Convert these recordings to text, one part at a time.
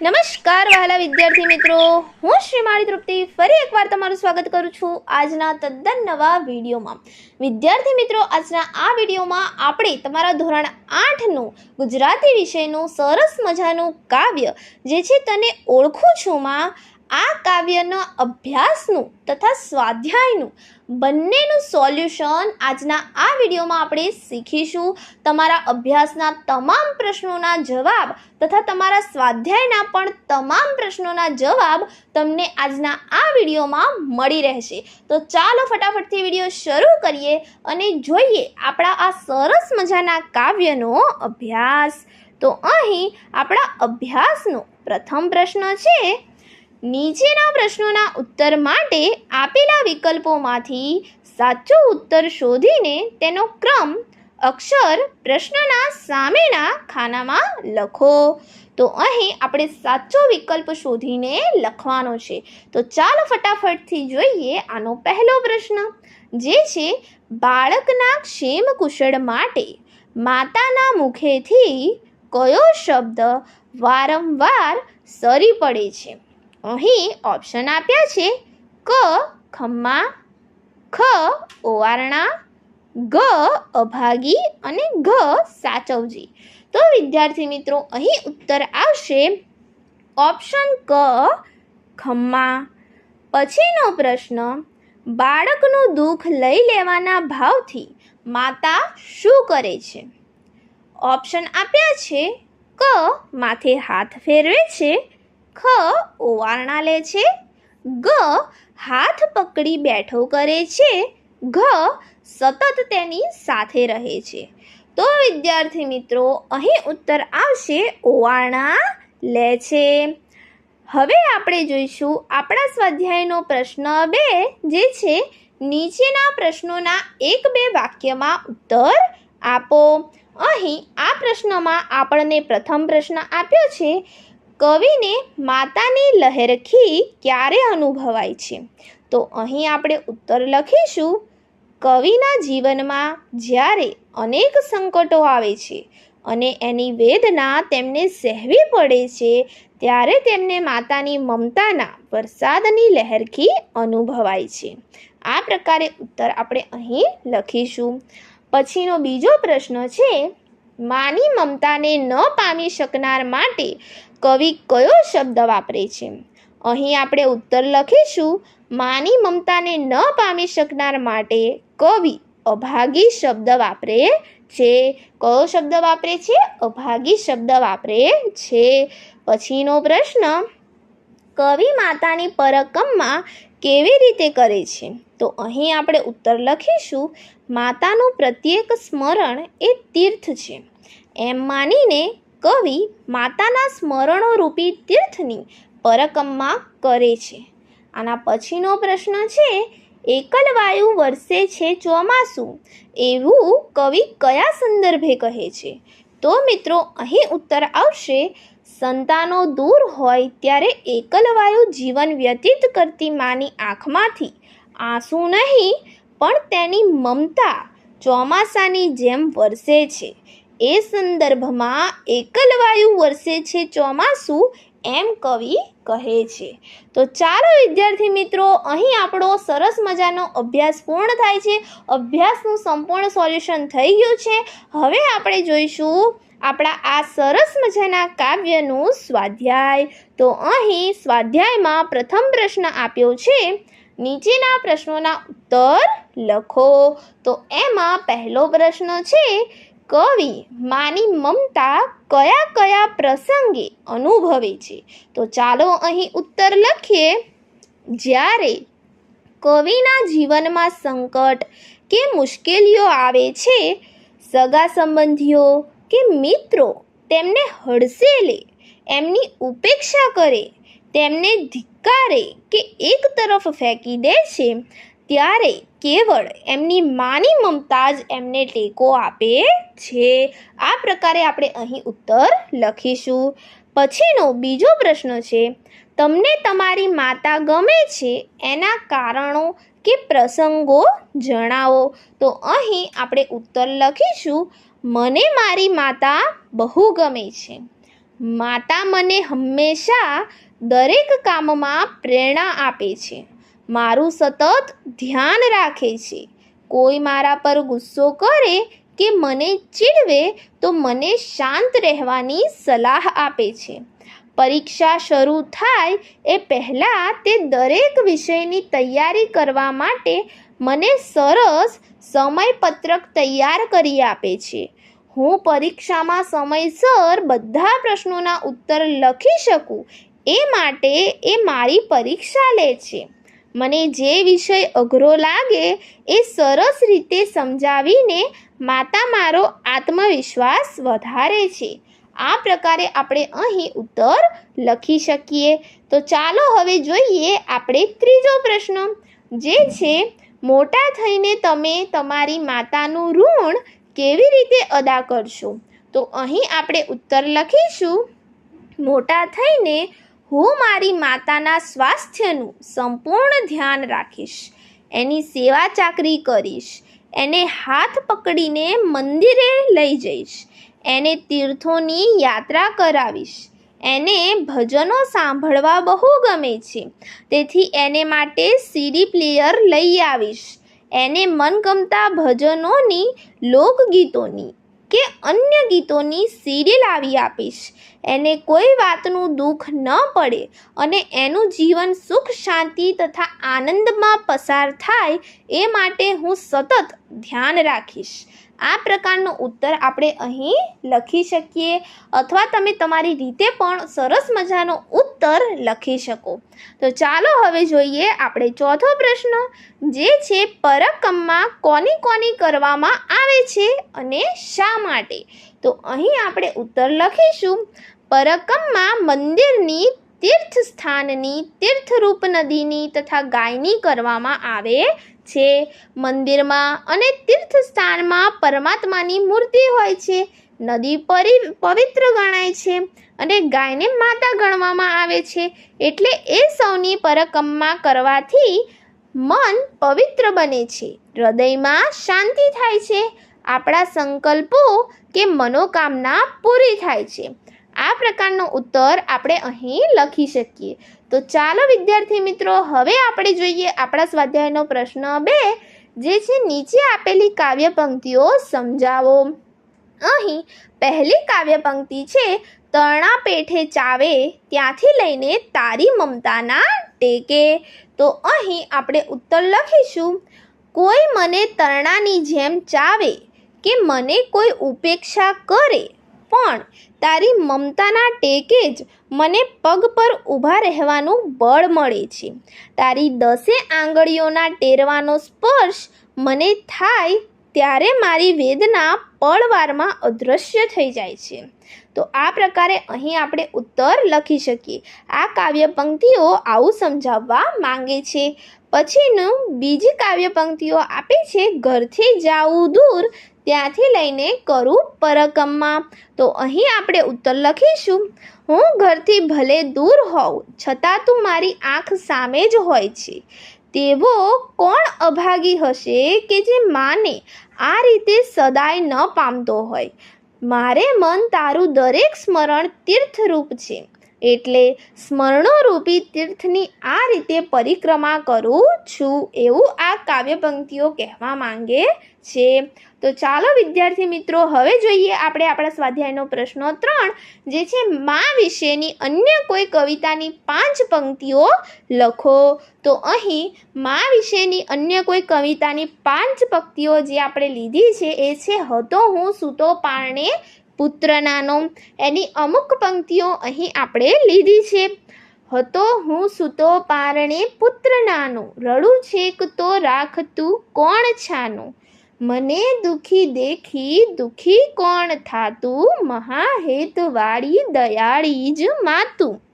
નમસ્કાર વહાલા વિદ્યાર્થી મિત્રો. હું શ્રી માળી તૃપ્તિ ફરી એકવાર તમારું સ્વાગત કરું છું આજના તદ્દન નવા વિડીયોમાં. વિદ્યાર્થી મિત્રો, આજના આ વિડીયોમાં આપણે તમારા ધોરણ આઠનું ગુજરાતી વિષયનું સરસ મજાનું કાવ્ય, જે છે તને ઓળખું છું માં આ કાવ્યના અભ્યાસનું તથા સ્વાધ્યાયનું બંનેનું સોલ્યુશન આજના આ વિડીયોમાં આપણે શીખીશું. તમારા અભ્યાસના તમામ પ્રશ્નોના જવાબ તથા તમારા સ્વાધ્યાયના પણ તમામ પ્રશ્નોના જવાબ તમને આજના આ વિડીયોમાં મળી રહેશે. તો ચાલો ફટાફટથી વીડિયો શરૂ કરીએ અને જોઈએ આપણા આ સરસ મજાના કાવ્યનો અભ્યાસ. તો અહીં આપણા અભ્યાસનો પ્રથમ પ્રશ્ન છે નીચેના પ્રશ્નોના ઉત્તર માટે આપેલા વિકલ્પોમાંથી સાચો ઉત્તર શોધીને તેનો ક્રમ, અક્ષર, પ્રશ્નના સામેના ખાનામાં લખો. તો અહીં આપણે સાચો વિકલ્પ શોધીને લખવાનો છે. તો ચાલો ફટાફટથી જોઈએ આનો પહેલો પ્રશ્ન, જે છે, બાળકના ક્ષેમ કુશળ માટે માતાના મુખેથી કયો શબ્દ વારંવાર સરી પડે છે? અહીં ઓપ્શન આપ્યા છે. ક, ખમ્મા, ખ, ઓવારણા, ગ, અભાગી અને ઘ સાચવજી. તો વિદ્યાર્થી મિત્રો, અહીં ઉત્તર આવશે. ઓપ્શન ક, ખમ્મા. પછીનો પ્રશ્ન, બાળકનું દુઃખ લઈ લેવાના ભાવથી માતા શું કરે છે? ઓપ્શન આપ્યા છે. ક, માથે હાથ ફેરવે છે. ખ ઓવારણા લે છે. ગ હાથ પકડી બેઠો કરે છે. ઘ સતત તેની સાથે રહે છે. તો વિદ્યાર્થી મિત્રો, અહીં ઉત્તર આવશે ઓવારણા લે છે. હવે આપણે જોઈશું આપણા સ્વાધ્યાયનો પ્રશ્ન બે, જે છે, નીચેના પ્રશ્નોના એક બે વાક્યમાં ઉત્તર આપો. અહીં આ પ્રશ્નમાં આપણને પ્રથમ પ્રશ્ન આપ્યો છે કવિને માતાની લહેરખી ક્યારે અનુભવાય છે? તો અહીં આપણે ઉત્તર લખીશું. કવિના જીવનમાં જ્યારે અનેક સંકટો આવે છે અને એની વેદના તેમને સહેવી પડે છે, ત્યારે તેમને માતાની મમતાના વરસાદની લહેરખી અનુભવાય છે. આ પ્રકારે ઉત્તર આપણે અહીં લખીશું. પછીનો બીજો પ્રશ્ન છે, માની મમતાને ન પામી શકનાર માટે કવિ કયો શબ્દ વાપરે છે? અહીં આપણે ઉત્તર લખીશું, માની મમતાને ન પામી શકનાર માટે કવિ અભાગી શબ્દ વાપરે છે. કયો શબ્દ વાપરે છે? અભાગી શબ્દ વાપરે છે. પછીનો પ્રશ્ન, કવિ માતાની પરકમમાં કેવી રીતે કરે છે? તો અહીં આપણે ઉત્તર લખીશું, માતાનું પ્રત્યેક સ્મરણ એ તીર્થ છે. એમ માનીને કવિ માતાના સ્મરણો રૂપી તીર્થની પરકમમાં કરે છે. આના પછીનો પ્રશ્ન છે, એકલ વાયુ વરસે છે ચોમાસું? એવું કવિ કયા સંદર્ભે કહે છે? તો મિત્રો, અહીં ઉત્તર આવશે, સંતાનો દૂર હોય ત્યારે એકલ વાયુ જીવન વ્યતીત કરતી માની આંખમાંથી આંસુ નહીં, પણ તેની મમતા ચોમાસાની જેમ વરસે છે. એ સંદર્ભમાં એકલવાયુ વરસે છે ચોમાસું, એમ કવિ કહે છે. તો ચાલો વિદ્યાર્થી મિત્રો, અહીં આપણો સરસ મજાનો અભ્યાસ પૂર્ણ થાય છે. અભ્યાસનું સંપૂર્ણ સોલ્યુશન થઈ ગયું છે. હવે આપણે જોઈશું આપણા આ સરસ મજાના કાવ્યનું સ્વાધ્યાય. તો અહીં સ્વાધ્યાયમાં પ્રથમ પ્રશ્ન આપ્યો છે, નીચેના પ્રશ્નોના ઉત્તર લખો. તો એમાં પહેલો પ્રશ્ન છે કવિ માની મમતા કયા કયા પ્રસંગે અનુભવે છે? તો ચાલો અહીં ઉત્તર લખીએ. જ્યારે કવિના જીવનમાં સંકટ કે મુશ્કેલીઓ આવે છે, સગા સંબંધીઓ કે મિત્રો તેમને હડસેલે એમની ઉપેક્ષા કરે, તેમને ધિક્કારે કે એક તરફ ફેંકી દે છે ત્યારે કેવળ એમની માની મમતા જ એમને ટેકો આપે છે. આ પ્રકારે આપણે અહીં ઉત્તર લખીશું. પછીનો બીજો પ્રશ્ન છે, તમને તમારી માતા ગમે છે એના કારણો કે પ્રસંગો જણાવો? તો અહીં આપણે ઉત્તર લખીશું, મને મારી માતા બહુ ગમે છે. માતા મને હંમેશા દરેક કામમાં પ્રેરણા આપે છે. મારું સતત ધ્યાન રાખે છે. કોઈ મારા પર ગુસ્સો કરે કે મને ચીડવે, તો મને શાંત રહેવાની સલાહ આપે છે. પરીક્ષા શરૂ થાય એ પહેલાં તે દરેક વિષયની તૈયારી કરવા માટે મને સરસ સમયપત્રક તૈયાર કરી આપે છે. હું પરીક્ષામાં સમયસર બધા પ્રશ્નોના ઉત્તર લખી શકું, એ માટે એ મારી પરીક્ષા લે છે. મને જે વિષય અઘરો લાગે એ સરસ રીતે સમજાવીને માતા મારો આત્મવિશ્વાસ વધારે છે. આ પ્રકારે આપણે અહીં ઉત્તર લખી શકીએ. તો ચાલો હવે જોઈએ આપણે ત્રીજો પ્રશ્ન, જે છે, મોટા થઈને તમે તમારી માતાનું ઋણ કેવી રીતે અદા કરશો? તો અહીં આપણે ઉત્તર લખીશું. મોટા થઈને હું મારી માતાના સ્વાસ્થ્યનું સંપૂર્ણ ધ્યાન રાખીશ, એની સેવા ચાકરી કરીશ, એને હાથ પકડીને મંદિરે લઈ જઈશ, એને તીર્થોની યાત્રા કરાવીશ, એને ભજનો સાંભળવા બહુ ગમે છે, તેથી એને માટે સીડી પ્લેયર લઈ આવીશ, એને મનગમતા ભજનોની લોકગીતોની કે અન્ય ગીતોની સિરિયલ આવી આપીશ. એને કોઈ વાતનું દુઃખ ન પડે અને એનું જીવન સુખ, શાંતિ તથા આનંદમાં પસાર થાય એ માટે હું સતત ધ્યાન રાખીશ. આ પ્રકારનો ઉત્તર આપણે અહીં લખી શકીએ અથવા તમે તમારી રીતે પણ સરસ મજાનો ઉત્તર લખી શકો. તો ચાલો હવે જોઈએ આપણે ચોથો પ્રશ્ન. જે છે પરકમમાં કોની કોની કરવામાં આવે છે અને શા માટે? તો અહીં આપણે ઉત્તર લખીશું. પરકમમાં મંદિરની તીર્થ સ્થાનની તીર્થરૂપ નદીની તથા ગાયની કરવામાં આવે છે. મંદિરમાં અને તીર્થ સ્થાનમાં પરમાત્માની મૂર્તિ હોય છે. નદી પરી પવિત્ર ગણાય છે અને ગાયને માતા ગણવામાં આવે છે. એટલે એ સૌની પરકમમાં કરવાથી મન પવિત્ર બને છે. હૃદયમાં શાંતિ થાય છે. આપણા સંકલ્પો કે મનોકામના પૂરી થાય છે. આ પ્રકારનો ઉત્તર આપણે અહીં લખી શકીએ. તો ચાલો વિદ્યાર્થી મિત્રો, હવે આપણે જોઈએ આપણા સ્વાધ્યાયનો પ્રશ્ન બે, જે છે નીચે આપેલી કાવ્ય પંક્તિઓ સમજાવો. અહીં પહેલી કાવ્ય પંક્તિ છે, તરણા પેઠે ચાવે, ત્યાંથી લઈને તારી મમતાના ટેકે. તો અહીં આપણે ઉત્તર લખીશું, કોઈ મને તરણાની જેમ ચાવે કે મને કોઈ ઉપેક્ષા કરે પણ તારી મમતાના ટેકે જ મને પગ પર ઊભા રહેવાનું બળ મળે છે. તારી દસે આંગળીઓના ટેરવાનો સ્પર્શ મને થાય ત્યારે મારી વેદના પળવારમાં અદૃશ્ય થઈ જાય છે. તો આ પ્રકારે અહીં આપણે ઉત્તર લખી શકીએ. આ કાવ્ય પંક્તિઓ આવું સમજાવવા માંગે છે. પછીનું બીજી કાવ્ય પંક્તિઓ આપે છે, ઘરથી જાવું દૂર ત્યાંથી લઈને કરું પરકમમાં. તો અહીં આપણે ઉત્તર લખીશું. હું ઘરથી ભલે દૂર હોઉં, છતાં તું મારી આંખ સામે જ હોય છે. તેવો કોણ અભાગી હશે કે જે માને આ રીતે સદાય ન પામતો હોય? મારે મન તારું દરેક સ્મરણ તીર્થરૂપ છે. એટલે સ્મરણોરૂપી તીર્થની આ રીતે પરિક્રમા કરું છું એવું આ કાવ્ય પંક્તિઓ કહેવા માંગે છે. તો ચાલો વિદ્યાર્થી મિત્રો, હવે જોઈએ આપણે આપણા સ્વાધ્યાયનો પ્રશ્ન ત્રણ, જે છે મા વિશેની અન્ય કોઈ કવિતાની પાંચ પંક્તિઓ લખો. તો અહીં મા વિશેની અન્ય કોઈ કવિતાની પાંચ પંક્તિઓ જે આપણે લીધી છે એ છે, હતો હું સૂતો પારણે પુત્ર નાનો એની અમુક પંક્તિઓ અહીં આપણે લીધી છે. હતો હું સૂતો પારણે પુત્ર નાનો રડું છેક તો રાખતું કોણ છાનું? મને દુખી દેખી દુખી કોણ થાતું? મહાહેતવાળી દયાળી જ માતું.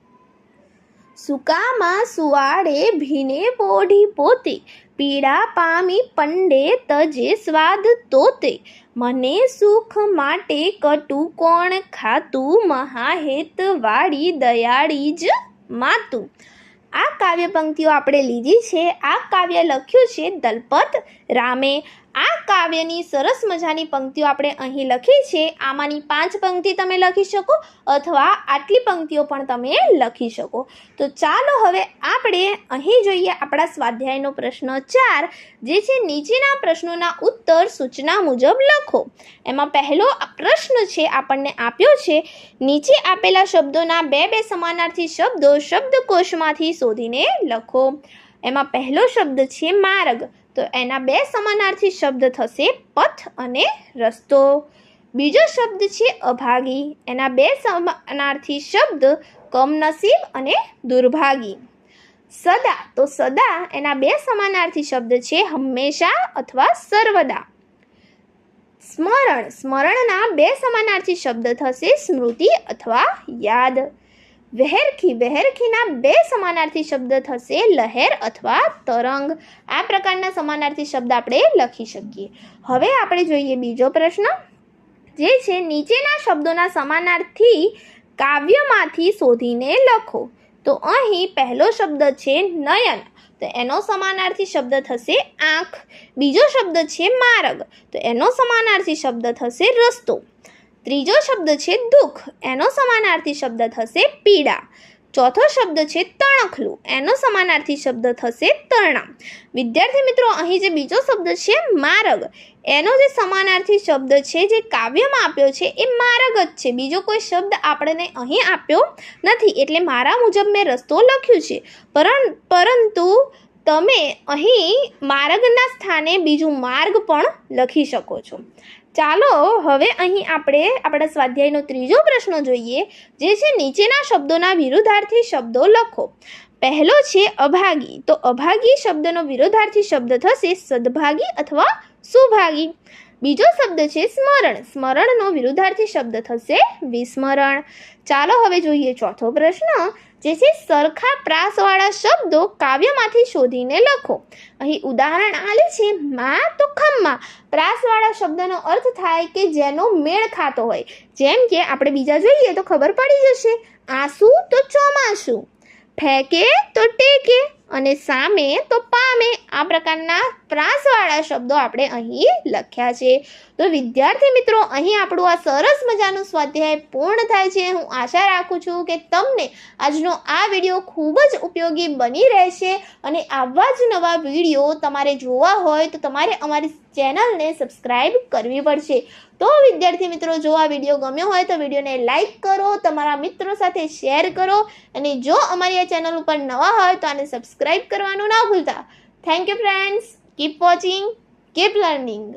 સુકામાં સુવાડે ભીને પોઢી પોતે પીડા પામી પંડે તજે સ્વાદ તોતે. મને સુખ માટે કટુ કોણ ખાતું મહાહેતવાળી દયાળી જ માતું. આ કાવ્ય પંક્તિઓ આપણે લીધી છે. આ કાવ્ય લખ્યું છે દલપત રામે. આ કાવ્યની સરસ મજાની પંક્તિઓ આપણે અહીં લખી છે. આમાંની પાંચ પંક્તિ તમે લખી શકો અથવા આટલી પંક્તિઓ પણ તમે લખી શકો. તો ચાલો હવે આપણે અહીં જોઈએ આપણા સ્વાધ્યાયનો પ્રશ્ન ચાર, જે છે નીચેના પ્રશ્નોના ઉત્તર સૂચના મુજબ લખો. એમાં પહેલો પ્રશ્ન છે આપણને આપ્યો છે, નીચે આપેલા શબ્દોના બે બે સમાનાર્થી શબ્દો શબ્દકોશમાંથી શોધીને લખો. એમાં પહેલો શબ્દ છે માર્ગ. તો એના બે સમાનાર્થી શબ્દ થશે પથ અને રસ્તો. બીજો શબ્દ છે અભાગી. એના બે સમાનાર્થી શબ્દ કમનસીબ અને દુર્ભાગી. સદા. તો સદા એના બે સમાનાર્થી શબ્દ છે હંમેશા અથવા સર્વદા. સ્મરણ. સ્મરણના બે સમાનાર્થી શબ્દ થશે સ્મૃતિ અથવા યાદ. વહેરખી, વહેરખીના બે સમાનાર્થી શબ્દ થશે લહેર અથવા તરંગ. આ પ્રકારના સમાનાર્થી શબ્દ આપણે લખી શકીએ. હવે આપણે જોઈએ બીજો પ્રશ્ન, જે છે, નીચેના શબ્દોના સમાનાર્થી કાવ્યમાંથી શોધીને લખો. તો અહીં પહેલો શબ્દ છે નયન. તો એનો સમાનાર્થી શબ્દ થશે આંખ. બીજો શબ્દ છે માર્ગ. તો એનો સમાનાર્થી શબ્દ થશે રસ્તો. ત્રીજો શબ્દ છે દુઃખ. એનો સમાનાર્થી શબ્દ થશે પીડા. ચોથો શબ્દ છે તણખલું. એનો સમાનાર્થી શબ્દ થશે તરણા વિદ્યાર્થી મિત્રો, અહીં જે બીજો શબ્દ છે માર્ગ. એનો જે સમાનાર્થી શબ્દ છે, જે કાવ્યમાં આપ્યો છે, એ માર્ગ જ છે. બીજો કોઈ શબ્દ આપણને અહીં આપ્યો નથી. એટલે મારા મુજબ મેં રસ્તો લખ્યું છે. પરં પરંતુ તમે અહીં માર્ગના સ્થાને બીજું માર્ગ પણ લખી શકો છો. ચાલો હવે અહીં આપણે આપણા સ્વાધ્યાયનો ત્રીજો પ્રશ્ન જોઈએ, જે છે નીચેના શબ્દોના વિરુદ્ધાર્થી શબ્દો લખો. પહેલો છે અભાગી. તો અભાગી શબ્દનો વિરોધાર્થી શબ્દ થશે સદભાગી અથવા સુભાગી. બીજો શબ્દ છે સ્મરણ. સ્મરણનો વિરુદ્ધાર્થી શબ્દ થશે વિસ્મરણ. ચાલો હવે જોઈએ ચોથો પ્રશ્ન. જે છે સરખા પ્રાસવાળા શબ્દો કાવ્યમાંથી શોધીને લખો. અહીં ઉદાહરણ આલે છે, માં તો ખમ્મા. પ્રાસવાળા શબ્દનો અર્થ થાય કે જેનો મેળ ખાતો હોય. જેમ કે, આપણે બીજા જોઈએ તો ખબર પડી જશે, આંસુ તો ચોમાસું. ફેંકે તો ટેકે. અને સામે તો પામે આ પ્રકારના ત્રાસવાળા શબ્દો આપણે અહીં લખ્યા છે. તો વિદ્યાર્થી મિત્રો, અહીં આપણું આ સરસ મજાનું સ્વાધ્યાય પૂર્ણ થાય છે. હું આશા રાખું છું કે તમને આજનો આ વીડિયો ખૂબ જ ઉપયોગી બની રહેશે અને આવા જ નવા વીડિયો તમારે જોવા હોય તો તમારે અમારી ચેનલને સબસ્ક્રાઈબ કરવી પડશે. તો વિદ્યાર્થી મિત્રો, જો આ વીડિયો ગમ્યો હોય તો વિડીયોને લાઇક કરો, તમારા મિત્રો સાથે શેર કરો અને જો અમારી આ ચેનલ ઉપર નવા હોય તો આને સબસ્ક્રાઈબ કરવાનું ના ભૂલતા. Thank you friends keep watching keep learning